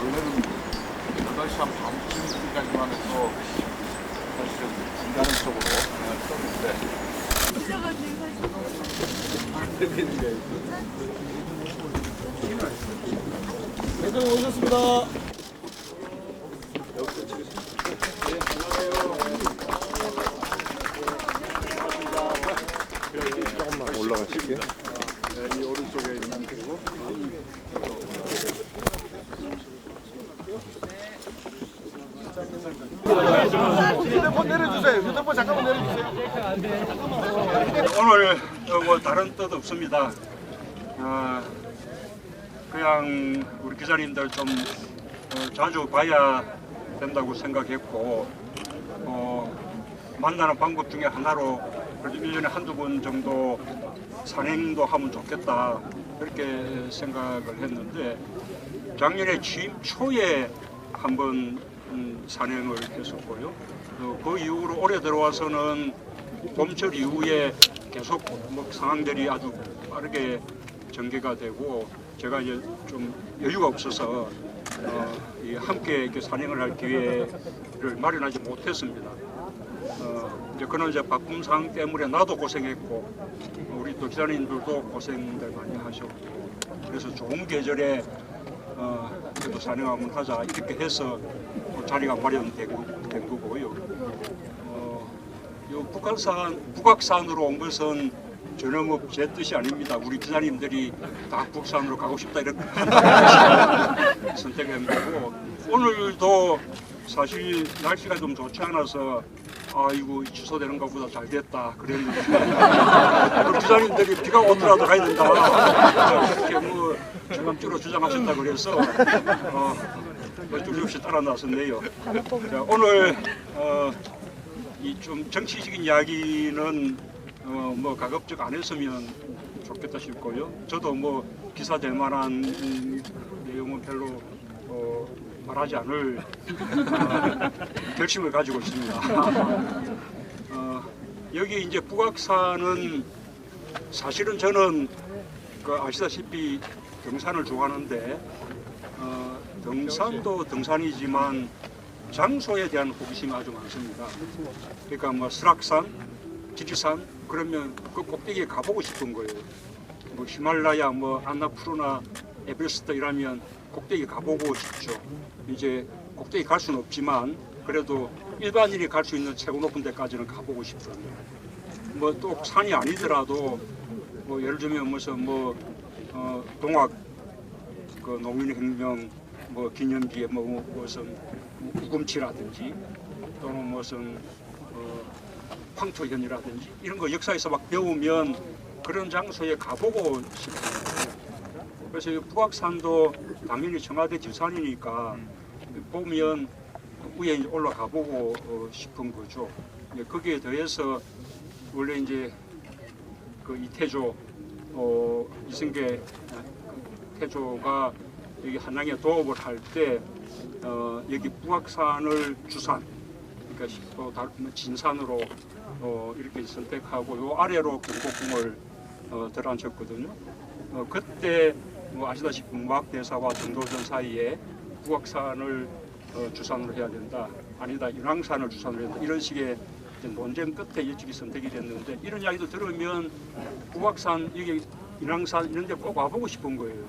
원래는 8시 한 반쯤까지만 해서 사실은 중간은 쪽으로 썼는데 대장님 오셨습니다. 조금만 올라가실게요. 네, 이 오른쪽에 있는 그리고 휴대폰 내려주세요. 휴대폰 잠깐만 내려주세요. 오늘 어, 뭐 다른 뜻 없습니다. 어, 그냥 우리 기자님들 좀 어, 자주 봐야 된다고 생각했고 어, 만나는 방법 중에 하나로 그래도 1년에 한두 번 정도 산행도 하면 좋겠다 그렇게 생각을 했는데 작년에 취임 초에 한번 음, 산행을 했었고요. 어, 그 이후로 올해 들어와서는 봄철 이후에 계속 뭐 상황들이 아주 빠르게 전개가 되고 제가 이제 좀 여유가 없어서 어, 이 함께 이렇게 산행을 할 기회를 마련하지 못했습니다. 어, 이제 그런 이제 바쁜 상황 때문에 나도 고생했고 우리 또 기자님들도 고생들 많이 하셨고 그래서 좋은 계절에 어, 산행 한번 하자 이렇게 해서 또 자리가 마련되고 된 거고요. 북한산 북악산으로 온 것은 전혀 뭐제 뜻이 아닙니다. 우리 기자님들이 다 북산으로 가고 싶다 이렇게 선택한 거고 오늘도 사실 날씨가 좀 좋지 않아서 아이고 취소되는 것보다 잘 됐다 그랬는데 우리 기자님들이 비가 오더라도 가야 된다 그렇게 뭐 주감주로 주장하셨다 그래서 어, 어쩔 수 없이 따라 나섰네요. 자, 오늘 어, 이 좀 정치적인 이야기는 어, 뭐 가급적 안 했으면 좋겠다 싶고요. 저도 뭐 기사 될 만한 음, 내용은 별로 어, 말하지 않을 어, 결심을 가지고 있습니다. 어, 여기 이제 북악산은 사실은 저는 그 아시다시피 등산을 좋아하는데 어, 등산도 등산이지만 장소에 대한 호기심이 아주 많습니다. 그러니까 뭐 설악산, 지리산 그러면 그 꼭대기에 가보고 싶은 거예요. 뭐 히말라야, 뭐 안나푸르나, 에베레스트 이라면 꼭대기 가보고 싶죠. 이제 꼭대기 갈 수는 없지만 그래도 일반인이 갈 수 있는 최고 높은 데까지는 가보고 싶어요. 뭐또 산이 아니더라도 뭐 예를 들면 무슨 뭐 어, 동학 그 농민혁명 뭐 기념비에 뭐 무슨 우금치라든지 또는 무슨 어, 황토현이라든지 이런 거 역사에서 막 배우면 그런 장소에 가보고 싶어요. 그래서 이 북악산도 당연히 청와대 지산이니까 보면 위에 올라가 보고 어, 싶은 거죠. 이제 거기에 더해서 원래 이제 그 이태조 어, 이승계 태조가 여기 한양에 도읍을 할때 어, 여기 북악산을 주산 그러니까 또 다- 뭐 진산으로 어, 이렇게 선택하고 요 아래로 경복궁을 어, 들어앉혔거든요. 어, 그때 뭐 아시다시피 무학대사와 정도전 사이에 북악산을 어, 주산으로 해야 된다. 아니다. 윤왕산을 주산으로 해야 된다. 이런 식의 논쟁 끝에 이쪽이 선택이 됐는데 이런 이야기도 들으면 북악산 여기 인왕산 이런 데 꼭 와보고 싶은 거예요.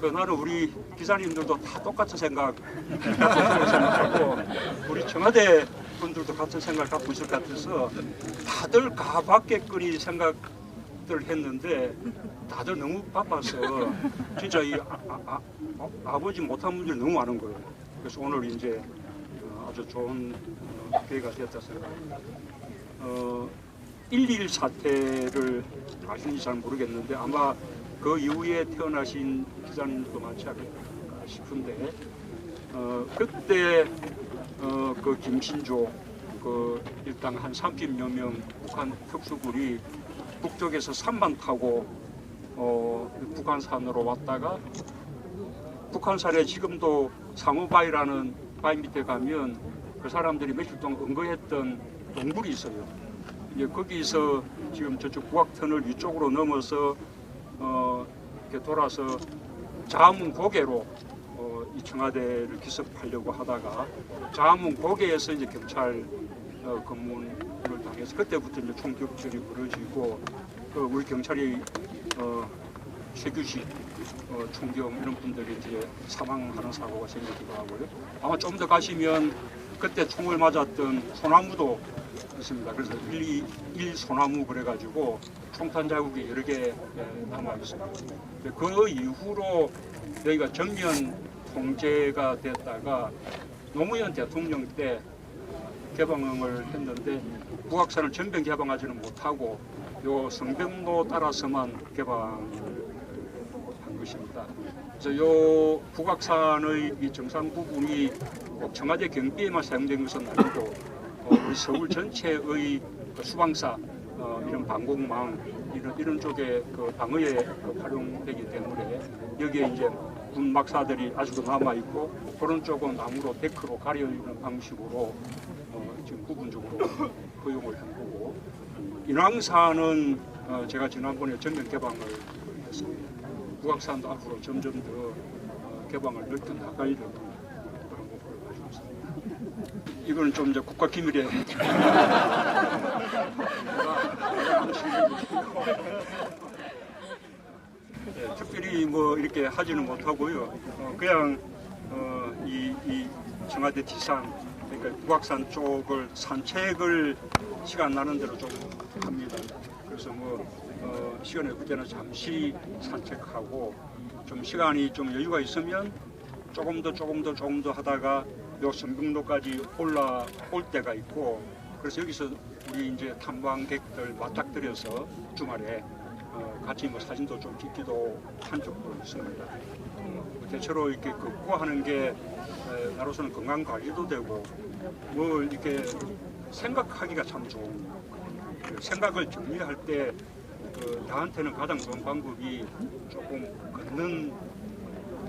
그 나는 우리 기자님들도 다 똑같은 생각 같은 생각하고 우리 청와대 분들도 같은 생각을 갖고 있을 것 같아서 다들 가봤겠거니 생각들 했는데 다들 너무 바빠서 진짜 이 아, 아, 버지 못한 분들이 너무 많은 거예요. 그래서 오늘 이제 어, 아주 좋은 어, 기회가 되었다 생각합니다. 어, 11 사태를 아시는지 잘 모르겠는데 아마 그 이후에 태어나신 기자님도 많지 않을까 싶은데 어, 그때 어, 그 김신조 그 일당 한 30여 명 북한 특수군이 북쪽에서 산만 타고 어, 북한산으로 왔다가 북한산에 지금도 상우바위라는 바위 밑에 가면 그 사람들이 며칠 동안 은거했던 동굴이 있어요. 이제 거기서 지금 저쪽 북악터널 위쪽으로 넘어서 어, 이렇게 돌아서 자문 고개로 어, 이 청와대를 기습하려고 하다가 자문 고개에서 이제 경찰 어, 검문을 당해서 그때부터 이제 총격전이 벌어지고 그 우리 경찰이 어, 최규식 어, 총경 이런 분들이 이제 사망하는 사고가 생기기도 하고요. 아마 좀 더 가시면 그때 총을 맞았던 소나무도 있습니다. 그래서 1, 2, 1 소나무 그래가지고 총탄 자국이 여러 개 예, 남아 있습니다. 그 이후로 여기가 정면 통제가 됐다가 노무현 대통령 때 개방을 했는데 북악산을 전면 개방하지는 못하고 요 성병로 따라서만 개방을 한 것입니다. 그래서 요 북악산의 이 정상 부분이 꼭 청와대 경비에만 사용된 것은 아니고 어, 우리 서울 전체의 그 수방사 어, 이런 방공망 이런 이런 쪽에 그 방어에 그 활용되기 때문에 여기에 이제 군 막사들이 아직도 남아 있고 그런 쪽은 나무로 데크로 가려 있는 방식으로 어, 지금 부분적으로 허용을 한 거고 인왕산은 어, 제가 지난번에 전면 개방을 했습니다. 북악산도 앞으로 점점 더 어, 개방을 넓혀 나가려고 그런 목표를 가지고 있습니다. 이거는 좀 이제 국가 기밀에 예, 특별히 뭐 이렇게 하지는 못하고요. 어, 그냥 어, 이, 이 청와대 지상 그러니까 북악산 쪽을 산책을 시간 나는 대로 좀 합니다. 그래서 뭐 어, 시간이 없을 때는 잠시 산책하고 좀 시간이 좀 여유가 있으면 조금 더 조금 더 조금 더 하다가 요 성북로까지 올라올 때가 있고 그래서 여기서 우리 이제 탐방객들 맞닥뜨려서 주말에 어, 같이 뭐 사진도 좀 찍기도 한 적도 있습니다. 어, 대체로 이렇게 걷고 하는 게 에, 나로서는 건강 관리도 되고 뭘 이렇게 생각하기가 참 좋은 그 생각을 정리할 때 그, 나한테는 가장 좋은 방법이 조금 걷는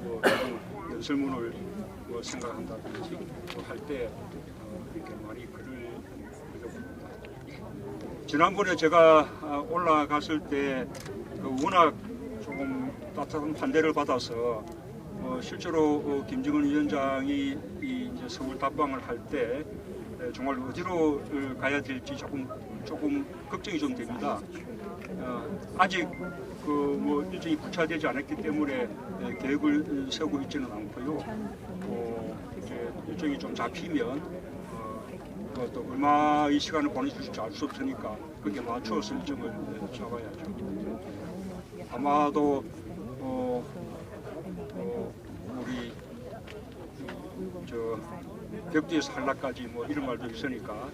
뭐, 그런 연설문을 뭐 생각한다든지 뭐 할때 어, 이렇게 많이 글을. 지난번에 제가 아, 올라갔을 때 그 워낙 조금 따뜻한 반대를 받아서 어, 실제로 어, 김정은 위원장이 이 이제 서울 답방을 할 때 정말 어디로 어, 가야 될지 조금 조금 걱정이 좀 됩니다. 어, 아직 그뭐 일정이 구체되지 않았기 때문에 에, 계획을 세우고 있지는 않고요. 어, 이제 일정이 좀 잡히면 어, 또, 또 얼마의 시간을 보내줄지 알 수 없으니까 거기에 맞춰서 일정을 에, 잡아야죠. 아마도 어, 어, 우리 저 벽지에서 한라까지 뭐 이런 말도 있으니까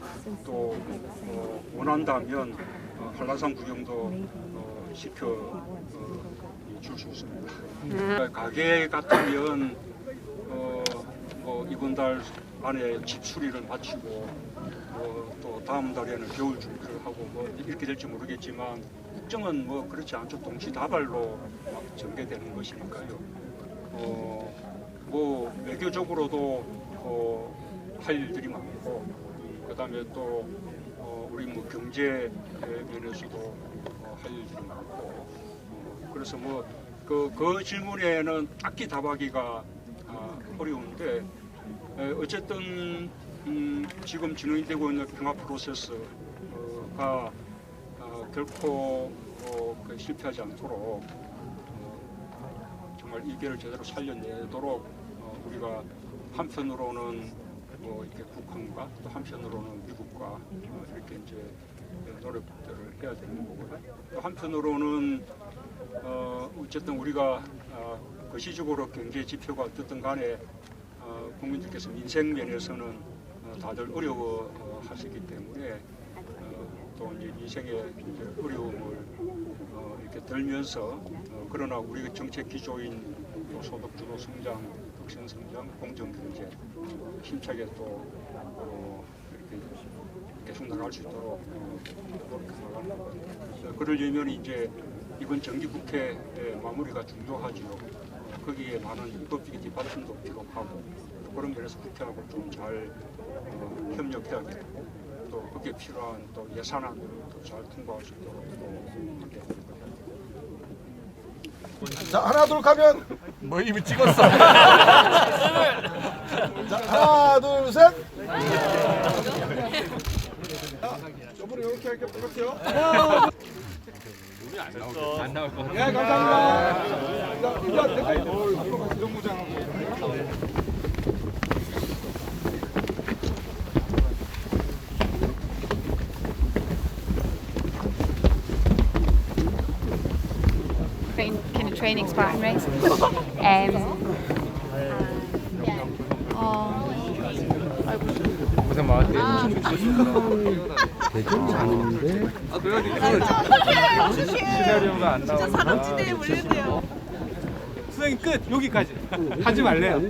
또 어, 원한다면 어, 한라산 구경도 어, 시켜 어, 줄수 있습니다. 가게 같으면 어, 뭐 이번 달 안에 집 수리를 마치고 어, 또 다음 달에는 겨울 준비를 하고 뭐 이렇게 될지 모르겠지만 국정은 뭐 그렇지 않죠. 동시다발로 막 전개되는 것이니까요. 어, 뭐 외교적으로도 어, 할 일들이 많고 그다음에 또 어, 우리 뭐 경제 면에서도 어, 할 일들이 많고 어, 그래서 뭐그 그 질문에는 딱히 답하기가 아, 어려운데 에, 어쨌든 음, 지금 진행이 되고 있는 평화 프로세스가 어, 결코 어, 그 실패하지 않도록 어, 정말 이계를 제대로 살려내도록 어, 우리가 한편으로는 뭐 이렇게 북한과 또 한편으로는 미국과 어, 이렇게 이제 노력들을 해야 되는 거고요. 또 한편으로는 어, 어쨌든 우리가 어, 거시적으로 경제 지표가 어떻든 간에 어, 국민들께서 민생 면에서는 어, 다들 어려워 어, 하시기 때문에 어, 또 이제 인생의 이제 어려움을 어, 이렇게 들면서 어, 그러나 우리 정책 기조인 또 소득 주도 성장, 혁신 성장, 공정 경제 힘차게 또 어, 이렇게 계속 나갈 수 있도록 어, 노력해 나가는 그러려면 이제 이번 정기국회 마무리가 중요하지요. 어, 거기에 많은 입법적인 뒷받침도 필요하고 또 그런 면에서 국회하고 좀잘 어, 협력해야겠고 또 거기에 필요한 또 예산안을 또잘 통과할 수 있도록 또 하게 자 하나 둘 가면 뭐 이미 찍었어. 자 하나 둘 셋. 자, 저번에 이렇게 할게 똑같아요. 안 나올 것 같아. 네 감사합니다. 자 이제 대표 앞으로 같이 정무장하고. Training Spartan race. Um, oh, 고생 많았대. 끝 여기까지 하지 말래요.